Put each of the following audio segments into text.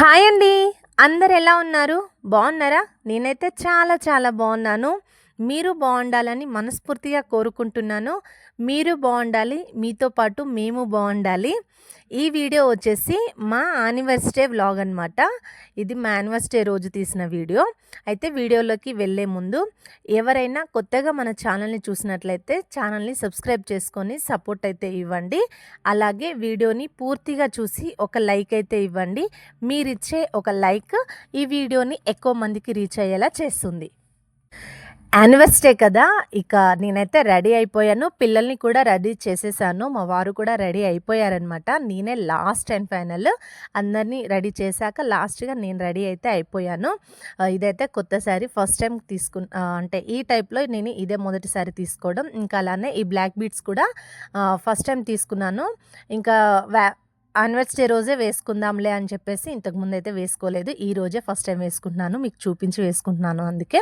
Hi అండి. అందరు ఎలా ఉన్నారు? బాగున్నారా? నేనైతే చాలా చాలా బాగున్నాను. మీరు బాగుండాలని మనస్ఫూర్తిగా కోరుకుంటున్నాను. మీరు బాగుండాలి మీతో పాటు మేము బాగుండాలి ఈ వీడియో వచ్చేసి మా యానివర్సరీ వ్లాగ్ అనమాట ఇది మా యానివర్సరీ రోజు తీసిన వీడియో. అయితే వీడియోలోకి వెళ్ళే ముందు ఎవరైనా కొత్తగా మన ఛానల్ని చూసినట్లయితే ఛానల్ని సబ్స్క్రైబ్ చేసుకొని సపోర్ట్ అయితే ఇవ్వండి. అలాగే వీడియోని పూర్తిగా చూసి ఒక లైక్ అయితే ఇవ్వండి. మీరిచ్చే ఒక లైక్ ఈ వీడియోని ఎక్కువ మందికి రీచ్ అయ్యేలా చేస్తుంది. యానివర్సరీ కదా. ఇక నేనైతే రెడీ అయిపోయాను. పిల్లల్ని కూడా రెడీ చేసేసాను. మా వారు కూడా రెడీ అయిపోయారనమాట నేనే లాస్ట్ అండ్ ఫైనల్ అందరినీ రెడీ చేశాక లాస్ట్గా నేను రెడీ అయితే అయిపోయాను. ఇదైతే కొత్త శారీ ఫస్ట్ టైం తీసుకు అంటే ఈ టైప్లో నేను ఇదే మొదటిసారి తీసుకోవడం. ఇంకా అలానే ఈ బ్లాక్ బీట్స్ కూడా ఫస్ట్ టైం తీసుకున్నాను. ఇంకా వ్యా యానివర్సరీ రోజే వేసుకుందాంలే అని చెప్పేసి ఇంతకుముందు అయితే వేసుకోలేదు. ఈ రోజే ఫస్ట్ టైం వేసుకుంటున్నాను. మీకు చూపించి వేసుకుంటున్నాను అందుకే.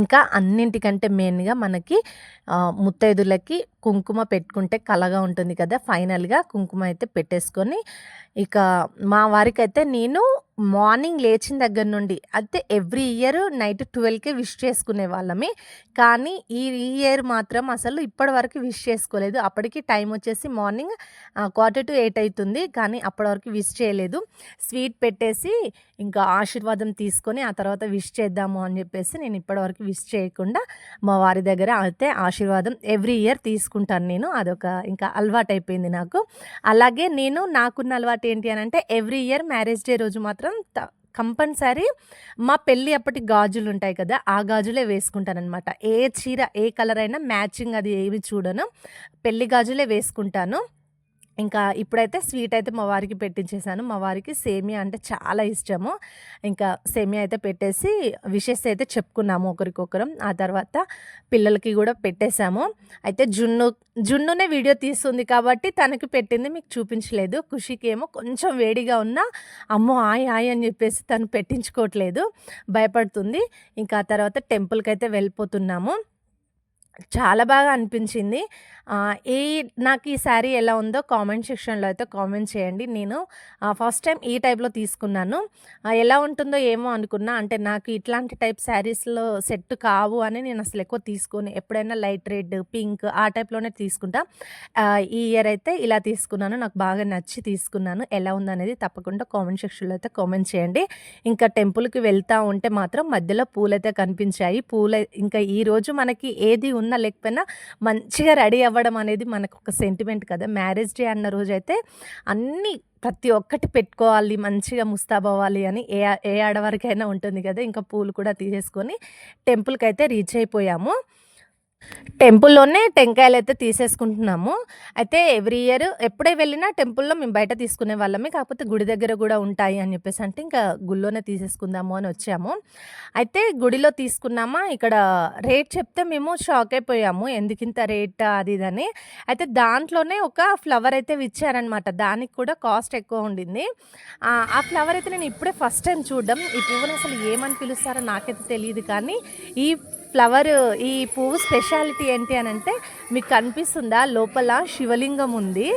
ఇంకా అన్నింటికంటే మెయిన్గా మనకి ముత్తైదులకి కుంకుమ పెట్టుకుంటే కలగా ఉంటుంది కదా. ఫైనల్గా కుంకుమ అయితే పెట్టేసుకొని ఇక మా వారికైతే నేను మార్నింగ్ లేచిన దగ్గర నుండి అయితే ఎవ్రీ ఇయర్ నైట్ ట్వెల్వ్కే విష్ చేసుకునే వాళ్ళమే. కానీ ఈ ఇయర్ మాత్రం అసలు ఇప్పటి వరకు విష్ చేసుకోలేదు. అప్పటికి టైం వచ్చేసి మార్నింగ్ క్వార్టర్ టు ఎయిట్ అవుతుంది. కానీ అప్పటి వరకు విష్ చేయలేదు. స్వీట్ పెట్టేసి ఇంకా ఆశీర్వాదం తీసుకొని ఆ తర్వాత విష్ చేద్దాము అని చెప్పేసి నేను ఇప్పటివరకు విష్ చేయకుండా మా వారి దగ్గర అయితే ఆశీర్వాదం ఎవ్రీ ఇయర్ తీసుకుంటాను నేను. అదొక ఇంకా అలవాటు అయిపోయింది నాకు. అలాగే నేను నాకున్న అలవాటు ఏంటి అని అంటే ఎవ్రీ ఇయర్ మ్యారేజ్ డే రోజు మాత్రం త- కంపల్సరీ మా పెళ్ళి అప్పటి గాజులు ఉంటాయి కదా ఆ గాజులే వేసుకుంటానమాట ఏ చీర ఏ కలర్ అయినా మ్యాచింగ్ అది ఏమి చూడను. పెళ్ళి గాజులే వేసుకుంటాను. ఇంకా ఇప్పుడైతే స్వీట్ అయితే మా వారికి పెట్టించేసాను. మా వారికి సేమియా అంటే చాలా ఇష్టము. ఇంకా సేమియా అయితే పెట్టేసి విషెస్ అయితే చెప్పుకున్నాము ఒకరికొకరం. ఆ తర్వాత పిల్లలకి కూడా పెట్టేశాము అయితే జున్ను జున్నునే వీడియో తీస్తుంది కాబట్టి తనకి పెట్టింది మీకు చూపించలేదు. ఖుషికి ఏమో కొంచెం వేడిగా ఉన్నా అమ్మో ఆయ్ ఆయ్ అని చెప్పేసి తను పెట్టించుకోవట్లేదు. భయపడుతుంది. ఇంకా ఆ తర్వాత టెంపుల్కి అయితే వెళ్ళిపోతున్నాము. చాలా బాగా అనిపించింది. ఈ నాకు ఈ శారీ ఎలా ఉందో కామెంట్ సెక్షన్లో అయితే కామెంట్ చేయండి. నేను ఫస్ట్ టైం ఈ టైప్లో తీసుకున్నాను. ఎలా ఉంటుందో ఏమో అనుకున్నా. అంటే నాకు ఇట్లాంటి టైప్ శారీస్లో సెట్ కావు అని నేను అసలు ఎక్కువ తీసుకుని. ఎప్పుడైనా లైట్ రెడ్ పింక్ ఆ టైప్లోనే తీసుకుంటా. ఈ ఇయర్ అయితే ఇలా తీసుకున్నాను. నాకు బాగా నచ్చి తీసుకున్నాను. ఎలా ఉందనేది తప్పకుండా కామెంట్ సెక్షన్లో అయితే కామెంట్ చేయండి. ఇంకా టెంపుల్కి వెళ్తూ ఉంటే మాత్రం మధ్యలో పూలైతే కనిపించాయి. పూలు ఇంకా ఈరోజు మనకి ఏది ఉన్నా లేకపోయినా మంచిగా రెడీ అవ్వడం అనేది మనకు ఒక సెంటిమెంట్ కదా. మ్యారేజ్ డే అన్న రోజు అయితే అన్నీ ప్రతి ఒక్కటి పెట్టుకోవాలి మంచిగా ముస్తాబవ్వాలి అని ఏ ఏ ఆడవారికైనా ఉంటుంది కదా. ఇంకా పూలు కూడా తీసేసుకొని టెంపుల్కి అయితే రీచ్ అయిపోయాము. టెంపుల్లోనే టెంకాయలు అయితే తీసేసుకుంటున్నాము. అయితే ఎవ్రీ ఇయర్ ఎప్పుడే వెళ్ళినా టెంపుల్లో మేము బయట తీసుకునే వాళ్ళమే కాకపోతే గుడి దగ్గర కూడా ఉంటాయి అని చెప్పేసి అంటే ఇంకా గుళ్ళోనే తీసేసుకుందాము అని వచ్చాము. అయితే గుడిలో తీసుకున్నామా? ఇక్కడ రేట్ చెప్తే మేము షాక్ అయిపోయాము. ఎందుకు ఇంత రేట్ అది ఇదని అయితే దాంట్లోనే ఒక ఫ్లవర్ అయితే ఇచ్చారనమాట దానికి కూడా కాస్ట్ ఎక్కువ ఉండింది. ఆ ఆ ఫ్లవర్ అయితే నేను ఇప్పుడే ఫస్ట్ టైం చూడడం. ఈ పువ్వుని అసలు ఏమని పిలుస్తారో నాకైతే తెలియదు కానీ ఈ ఫ్లవర్ ఈ పువ్వు స్పెషాలిటీ ఏంటి అని అంటే మీకు కనిపిస్తుందా? లోపల శివలింగం ఉంది.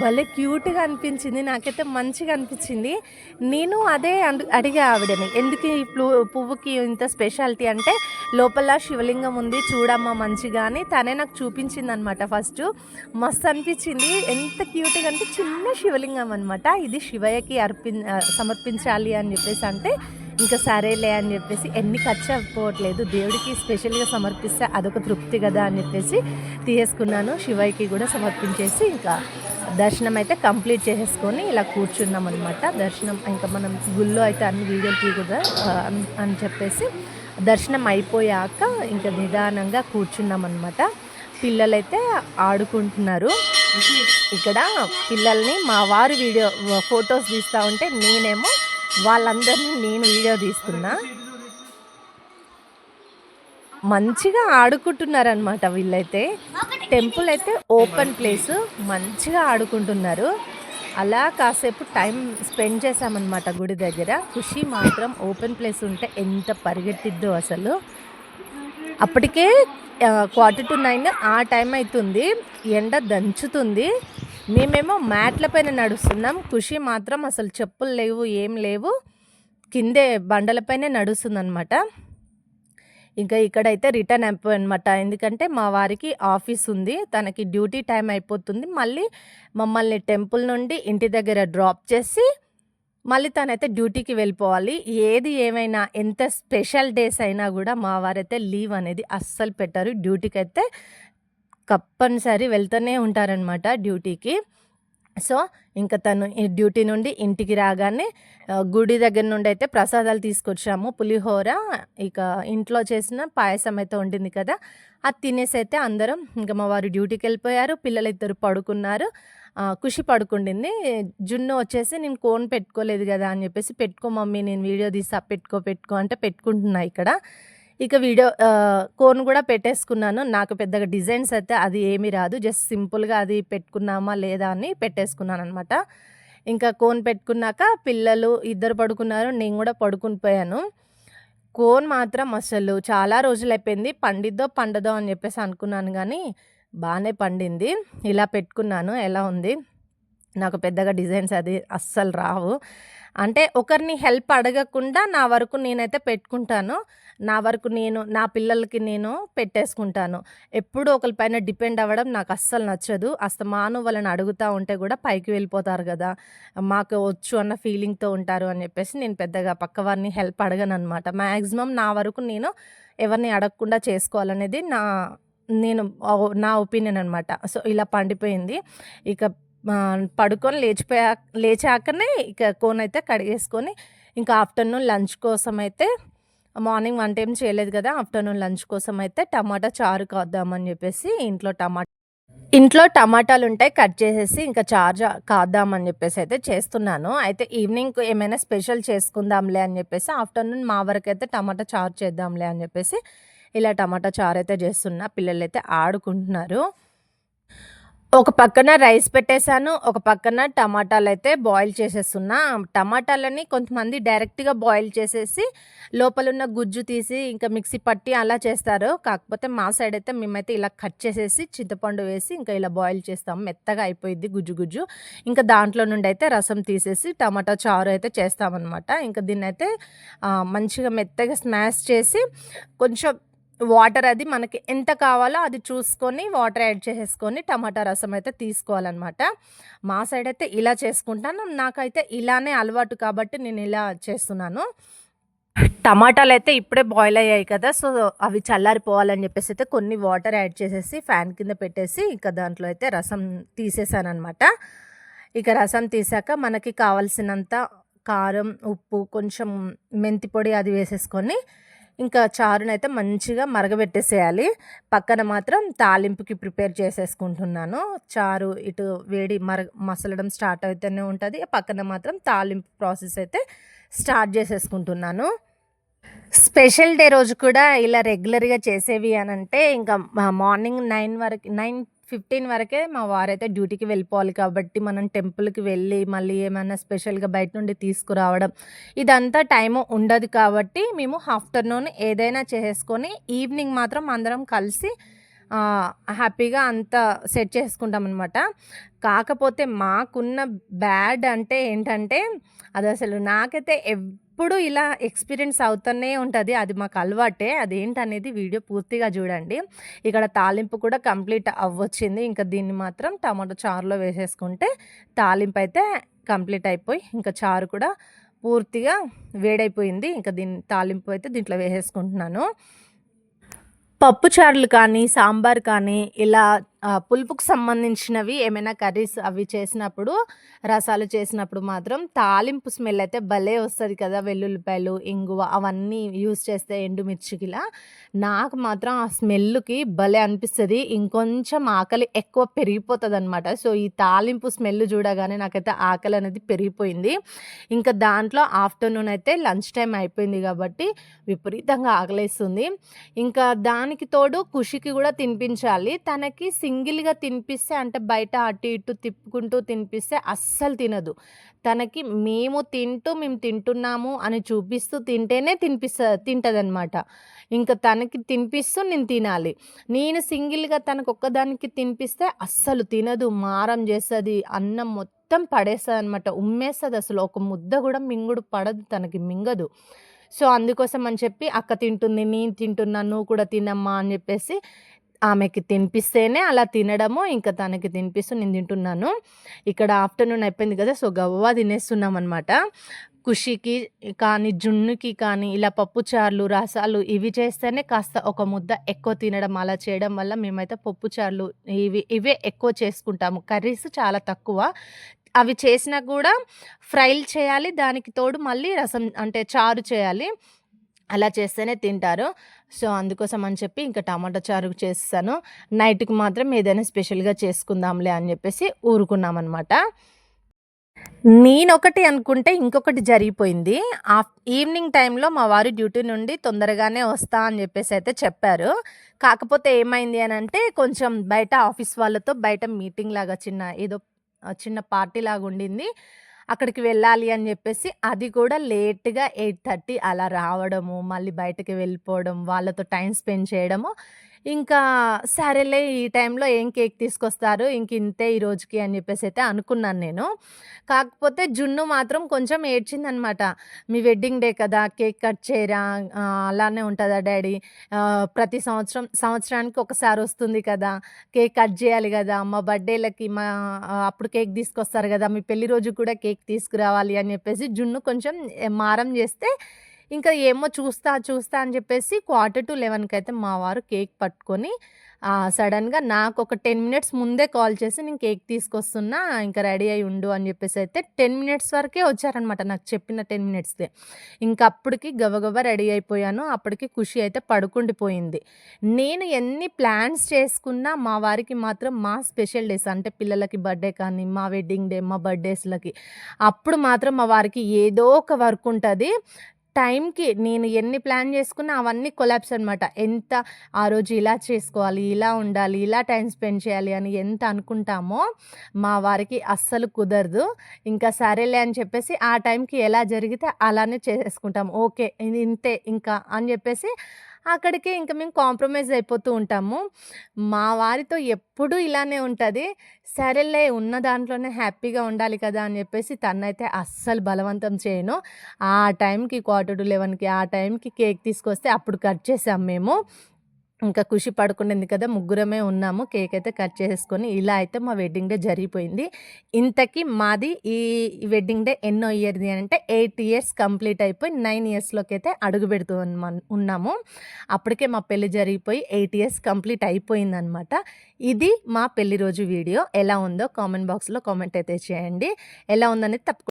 భలే క్యూట్గా అనిపించింది. నాకైతే మంచిగా అనిపించింది. నేను అదే అడిగా ఆవిడని ఎందుకు ఈ పువ్వుకి ఇంత స్పెషాలిటీ అంటే లోపల శివలింగం ఉంది చూడమ్మా మంచిగా అని తనే నాకు చూపించింది అనమాట ఫస్ట్. మస్తు అనిపించింది. ఎంత క్యూట్గా అంటే చిన్న శివలింగం అనమాట ఇది శివయ్యకి అర్పి సమర్పించాలి అని చెప్పేసి అంటే ఇంకా సరేలే అని చెప్పేసి ఎన్ని ఖర్చు అయిపోవట్లేదు దేవుడికి స్పెషల్గా సమర్పిస్తే అదొక తృప్తి కదా అని చెప్పేసి తీసేసుకున్నాను. శివయ్యకి కూడా సమర్పించేసి ఇంకా దర్శనం అయితే కంప్లీట్ చేసేసుకొని ఇలా కూర్చున్నాం అనమాట దర్శనం ఇంకా మనం గుళ్ళో అయితే అన్ని వీడియోలు తీయకూడదు? అని- అని చెప్పేసి దర్శనం అయిపోయాక ఇంకా నిదానంగా కూర్చున్నాం అనమాట పిల్లలైతే ఆడుకుంటున్నారు. ఇక్కడ పిల్లల్ని మా వారు వీడియో ఫొటోస్ తీస్తూ ఉంటే నేనేమో వాళ్ళందరినీ నేను వీడియో తీస్తున్నా. మంచిగా ఆడుకుంటున్నారనమాట వీళ్ళైతే. టెంపుల్ అయితే ఓపెన్ ప్లేస్. మంచిగా ఆడుకుంటున్నారు. అలా కాసేపు టైం స్పెండ్ చేశామన్నమాట గుడి దగ్గర. ఖుషి మాత్రం ఓపెన్ ప్లేస్ ఉంటే ఎంత పరిగెట్టిద్దో అసలు. అప్పటికే క్వార్టర్ టు నైన్ ఆ టైం అవుతుంది. ఎండ దంచుతుంది. మేమేమో మ్యాట్ల పైన నడుస్తున్నాం ఖుషి మాత్రం అసలు చెప్పులు లేవు ఏం లేవు కిందే బండలపైనే నడుస్తుందనమాట. ఇంకా ఇక్కడైతే రిటర్న్ అయిపోయానమాట. ఎందుకంటే మా వారికి ఆఫీస్ ఉంది. తనకి డ్యూటీ టైం అయిపోతుంది. మళ్ళీ మమ్మల్ని టెంపుల్ నుండి ఇంటి దగ్గర డ్రాప్ చేసి, మళ్ళీ తనైతే డ్యూటీకి వెళ్ళిపోవాలి. ఏది ఏమైనా ఎంత స్పెషల్ డేస్ అయినా కూడా మా వారైతే లీవ్ అనేది అస్సలు డ్యూటీకి అయితే తప్పనిసరి వెళ్తూనే ఉంటారనమాట డ్యూటీకి. సో, ఇంక తను ఈ డ్యూటీ నుండి ఇంటికి రాగానే గుడి దగ్గర నుండి అయితే ప్రసాదాలు తీసుకొచ్చాము. పులిహోర, ఇక ఇంట్లో చేసిన పాయసం అయితే ఉండింది కదా! అది తినేసి అయితే అందరం ఇంక మా వారు డ్యూటీకి వెళ్ళిపోయారు పిల్లలు ఇద్దరు పడుకున్నారు. ఖుషి పడుకుండింది. జున్ను వచ్చేసి నేను కోన్ పెట్టుకోలేదు కదా అని చెప్పేసి పెట్టుకో మమ్మీ నేను వీడియో తీసా పెట్టుకో, పెట్టుకో అంటే పెట్టుకుంటున్నా ఇక్కడ. ఇక వీడియో కోన్ కూడా పెట్టేసుకున్నాను. నాకు పెద్దగా డిజైన్స్ అయితే అది ఏమీ రాదు. జస్ట్ సింపుల్‌గా అది పెట్టుకున్నామా లేదా అని పెట్టేసుకున్నాను అనమాట ఇంకా కోన్ పెట్టుకున్నాక పిల్లలు ఇద్దరు పడుకున్నారు. నేను కూడా పడుకుని పోయాను. కోన్ మాత్రం అసలు చాలా రోజులైపోయింది. పండిద్దో, పండదో అని చెప్పేసి అనుకున్నాను కానీ బాగానే పండింది. ఇలా పెట్టుకున్నాను. ఎలా ఉంది? నాకు పెద్దగా డిజైన్స్ అది అస్సలు రావు. అంటే ఒకరిని హెల్ప్ అడగకుండా నా వరకు నేనైతే పెట్టుకుంటాను. నా వరకు నేను, నా పిల్లలకి నేను పెట్టేసుకుంటాను. ఎప్పుడూ ఒకరి పైన డిపెండ్ అవ్వడం నాకు అస్సలు నచ్చదు. అస్తమాను వాళ్ళని అడుగుతా ఉంటే కూడా పైకి వెళ్ళిపోతారు కదా మాకు వచ్చు అన్న ఫీలింగ్‌తో ఉంటారు అని చెప్పేసి నేను పెద్దగా పక్కవారిని హెల్ప్ అడగను అనమాట మ్యాక్సిమం నా వరకు నేను ఎవరిని అడగకుండా చేసుకోవాలనేది నా నేను నా ఒపీనియన్ అనమాట. సో, ఇలా పండిపోయింది. ఇక పడుకొని లేచిపోయా లేచాకనే ఇక కోనయితే కడిగేసుకొని, ఇంకా ఆఫ్టర్‌నూన్ లంచ్ కోసం అయితే మార్నింగ్ వంట ఏం చేయలేదు కదా ఆఫ్టర్‌నూన్ లంచ్ కోసం అయితే టమాటా చారు కాద్దామని చెప్పేసి ఇంట్లో టమా ఇంట్లో టమాటాలు ఉంటాయి కట్ చేసేసి ఇంకా చారు కాద్దామని చెప్పేసి అయితే చేస్తున్నాను. అయితే ఈవినింగ్ ఏమైనా స్పెషల్ చేసుకుందాంలే అని చెప్పేసి ఆఫ్టర్‌నూన్ మా వరకు అయితే టమాటా చారు చేద్దాంలే అని చెప్పేసి ఇలా టమాటా చారు అయితే చేస్తున్నా పిల్లలు పిల్లలైతే ఆడుకుంటున్నారు. ఒక పక్కన రైస్ పెట్టేసాను. ఒక పక్కన టమాటాలు అయితే బాయిల్ చేసేస్తున్నా. టమాటాలని కొంతమంది డైరెక్ట్‌గా బాయిల్ చేసేసి, లోపలున్న గుజ్జు తీసి ఇంకా మిక్సీ పట్టి అలా చేస్తారు. కాకపోతే మా సైడ్ అయితే మేమైతే ఇలా కట్ చేసేసి, చింతపండు వేసి ఇంకా ఇలా బాయిల్ చేస్తాం. మెత్తగా అయిపోయింది గుజ్జు గుజ్జు. ఇంకా దాంట్లో నుండి అయితే రసం తీసేసి టమాటా చారు అయితే చేస్తామనమాట. ఇంకా దీన్నైతే అయితే మంచిగా మెత్తగా స్మాష్ చేసి కొంచెం వాటర్ అది మనకి ఎంత కావాలో అది చూసుకొని వాటర్ యాడ్ చేసేసుకొని టమాటా రసం అయితే తీసుకోవాలన్నమాట మా సైడ్ అయితే ఇలా చేసుకుంటాను. నాకైతే ఇలానే అలవాటు కాబట్టి నేను ఇలా చేస్తున్నాను. టమాటాలు అయితే ఇప్పుడే బాయిల్ అయ్యాయి కదా! సో, అవి చల్లారిపోవాలని చెప్పేసి అయితే కొన్ని వాటర్ యాడ్ చేసేసి ఫ్యాన్ కింద పెట్టేసి ఇక దాంట్లో అయితే రసం తీసేసానమాట ఇక రసం తీసాక మనకి కావాల్సినంత కారం, ఉప్పు, కొంచెం మెంతి పొడి అది వేసేసుకొని, ఇంకా చారునైతే మంచిగా మరగబెట్టేసేయాలి. పక్కన మాత్రం తాలింపుకి ప్రిపేర్ చేసేసుకుంటున్నాను. చారు ఇటు వేడి మర మసలడం స్టార్ట్ అయితేనే ఉంటుంది పక్కన మాత్రం తాలింపు ప్రాసెస్ అయితే స్టార్ట్ చేసేసుకుంటున్నాను స్పెషల్ డే రోజు కూడా ఇలా రెగ్యులర్‌గా చేసేవి అని అంటే ఇంకా మార్నింగ్ నైన్ వరకు నైన్ 9:15 వరకే మా వారైతే డ్యూటీకి వెళ్ళిపోవాలి కాబట్టి, మనం టెంపుల్‌కి వెళ్ళి మళ్ళీ ఏమైనా స్పెషల్‌గా బయట నుండి తీసుకురావడం, ఇదంతా టైం ఉండదు కాబట్టి మేము ఆఫ్టర్‌నూన్ ఏదైనా చేసుకొని ఈవినింగ్ మాత్రం అందరం కలిసి హ్యాపీగా అంతా సెట్ చేసుకుంటాం అనమాట కాకపోతే మాకున్న బ్యాడ్ అంటే ఏంటంటే, అది అసలు నాకైతే ఎప్పుడు ఇలా ఎక్స్‌పీరియన్స్ అవుతూనే ఉంటుంది అది మాకు అలవాటే. అదేంటనేది వీడియో పూర్తిగా చూడండి ఇక్కడ తాలింపు కూడా కంప్లీట్ అవ్వొచ్చింది. ఇంకా దీన్ని మాత్రం టమాటో చారులో వేసేసుకుంటే తాలింపు అయితే కంప్లీట్ అయిపోయి, ఇంకా చారు కూడా పూర్తిగా వేడైపోయింది. ఇంకా దీన్ని తాలింపు అయితే దీంట్లో వేసేసుకుంటున్నాను. పప్పు చారులు కానీ, సాంబార్ కానీ ఇలా పులుపుకు సంబంధించినవి ఏమైనా కర్రీస్ అవి చేసినప్పుడు, రసాలు చేసినప్పుడు మాత్రం తాలింపు స్మెల్ అయితే భలే వస్తుంది కదా! వెల్లుల్లిపాయలు, ఇంగువ అవన్నీ యూజ్ చేస్తే ఎండుమిర్చికిలా. నాకు మాత్రం ఆ స్మెల్‌కి భలే అనిపిస్తుంది ఇంకొంచెం ఆకలి ఎక్కువ పెరిగిపోతుంది అనమాట సో, ఈ తాలింపు స్మెల్ చూడగానే నాకైతే ఆకలి అనేది పెరిగిపోయింది. ఇంకా దాంట్లో ఆఫ్టర్‌నూన్ అయితే లంచ్ టైం అయిపోయింది కాబట్టి విపరీతంగా ఆకలేస్తుంది. ఇంకా దానికి తోడు ఖుషికి కూడా తినిపించాలి. తనకి సింగిల్‌గా తినిపిస్తే అంటే బయట అటు ఇటు తిప్పుకుంటూ తినిపిస్తే అస్సలు తినదు. తనకి మేము తింటూ మేము తింటున్నాము అని చూపిస్తూ తింటేనే తినిపిస్త తింటదనమాట. ఇంకా తనకి తినిపిస్తూ నేను తినాలి. నేను సింగిల్‌గా తనకు ఒక్కదానికి తినిపిస్తే అస్సలు తినదు. మారం చేస్తుంది అన్నం మొత్తం పడేస్తుంది అనమాట ఉమ్మేస్తుంది అసలు ఒక ముద్ద కూడా మింగుడు పడదు తనకి మింగదు. సో, అందుకోసం అని చెప్పి అక్క తింటుంది, నేను తింటున్నా, నువ్వు కూడా తినమ్మా అని చెప్పేసి ఆమెకి తినిపిస్తేనే అలా తినడము, ఇంకా తనకి తినిపిస్తూ నేను తింటున్నాను. ఇక్కడ ఆఫ్టర్‌నూన్ అయిపోయింది కదా సో, తినేస్తున్నాం అనమాట ఖుషికి కానీ, జున్నుకి కానీ ఇలా పప్పుచారులు, రసాలు ఇవి చేస్తేనే కాస్త ఒక ముద్ద ఎక్కువ తినడం అలా చేయడం వల్ల మేమైతే పప్పుచారులు ఇవి ఇవే ఎక్కువ చేసుకుంటాము. కర్రీస్ చాలా తక్కువ. అవి చేసినా కూడా ఫ్రైలు చేయాలి. దానికి తోడు మళ్ళీ రసం అంటే చారు చేయాలి. అలా చేస్తేనే తింటారు. సో, అందుకోసం అని చెప్పి ఇంకా టమాటా చారు చేస్తాను నైట్‌కి మాత్రం ఏదైనా స్పెషల్‌గా చేసుకుందాంలే అని చెప్పేసి ఊరుకున్నామన్నమాట నేనొకటి అనుకుంటే ఇంకొకటి జరిగిపోయింది. ఆఫ్ ఈవినింగ్ టైంలో మా వారు డ్యూటీ నుండి తొందరగానే వస్తా అని చెప్పేసి అయితే చెప్పారు. కాకపోతే ఏమైంది అని అంటే కొంచెం బయట ఆఫీస్ వాళ్ళతో బయట మీటింగ్ లాగా చిన్న ఏదో చిన్న పార్టీ లాగా ఉండింది. అక్కడికి వెళ్ళాలి అని చెప్పేసి అది కూడా లేట్‌గా 8:30 అలా రావడము, మళ్ళీ బయటకి వెళ్ళిపోవడం, వాళ్ళతో టైం స్పెండ్ చేయడము. ఇంకా సరేలే ఈ టైంలో ఏం కేక్ తీసుకొస్తారు, ఇంక ఇంతే ఈ రోజుకి అని చెప్పేసి అయితే అనుకున్నాను నేను. కాకపోతే జున్ను మాత్రం కొంచెం ఏడ్చిందనమాట. "మీ వెడ్డింగ్ డే కదా! కేక్ కట్ చేయరా? అలానే ఉంటుందా డాడీ? ప్రతి సంవత్సరం సంవత్సరానికి ఒకసారి వస్తుంది కదా! కేక్ కట్ చేయాలి కదా మా బర్త్‌డేలకి మా అప్పుడు కేక్ తీసుకొస్తారు కదా మీ పెళ్ళి రోజుకి కూడా కేక్ తీసుకురావాలి" అని చెప్పేసి జున్ను కొంచెం మారం చేస్తే ఇంకా ఏమో చూస్తా, చూస్తా అని చెప్పేసి క్వార్టీ టు లెవెన్కి అయితే మా వారు కేక్ పట్టుకొని సడన్గా నాకు ఒక టెన్ మినిట్స్ ముందే కాల్ చేసి "నేను కేక్ తీసుకొస్తున్నా. ఇంకా రెడీ అయి ఉండు" అని చెప్పేసి అయితే 10 మినిట్స్ వరకే వచ్చారనమాట. నాకు చెప్పిన 10 మినిట్స్‌దే. ఇంక అప్పటికి గబగబా రెడీ అయిపోయాను. అప్పటికి ఖుషి అయితే పడుకుండిపోయింది. నేను ఎన్ని ప్లాన్స్ చేసుకున్నా మా వారికి మాత్రం మా స్పెషల్ డేస్ అంటే పిల్లలకి బర్త్‌డే కానీ, మా వెడ్డింగ్ డే, మా బర్త్‌డేస్‌లకి అప్పుడు మాత్రం మా వారికి ఏదో ఒక వర్క్ ఉంటుంది టైంకి నేను ఎన్ని ప్లాన్ చేసుకున్నా అవన్నీ కొలాప్స్ అనమాట. ఎంత ఆ రోజు ఇలా చేసుకోవాలి, ఇలా ఉండాలి, ఇలా టైం స్పెండ్ చేయాలి అని ఎంత అనుకుంటామో మా వారికి అస్సలు కుదరదు. ఇంకా సరేలే అని చెప్పేసి ఆ టైంకి ఎలా జరిగితే అలానే చేసుకుంటాం ఓకే. ఇది ఇంతే ఇంకా అని చెప్పేసి అక్కడికే ఇంక మేము కాంప్రమైజ్ అయిపోతూ ఉంటాము. మా వారితో ఎప్పుడూ ఇలానే ఉంటుంది సరేలే ఉన్న దాంట్లోనే హ్యాపీగా ఉండాలి కదా! అని చెప్పేసి తనైతే అస్సలు బలవంతం చేయను. ఆ టైంకి 11:45కి ఆ టైంకి కేక్ తీసుకొస్తే అప్పుడు కట్ చేసాం మేము. ఇంకా ఖుషి పడుకునేది కదా! ముగ్గురమే ఉన్నాము. కేక్ అయితే కట్ చేసేసుకొని ఇలా అయితే మా వెడ్డింగ్ డే జరిగిపోయింది. ఇంతకీ మాది ఈ వెడ్డింగ్ డే ఎన్నో ఇయర్‌ది అంటే ఎయిట్ ఇయర్స్ కంప్లీట్ అయిపోయి 9 ఇయర్స్‌లోకైతే అడుగుపెడుతూ పెడుతూ ఉన్నాము. అప్పటికే మా పెళ్ళి జరిగిపోయి ఎయిట్ ఇయర్స్ కంప్లీట్ అయిపోయిందనమాట. ఇది మా పెళ్ళి రోజు వీడియో. ఎలా ఉందో కామెంట్ బాక్స్‌లో కామెంట్ అయితే చేయండి. ఎలా ఉందనేది తప్పకుండా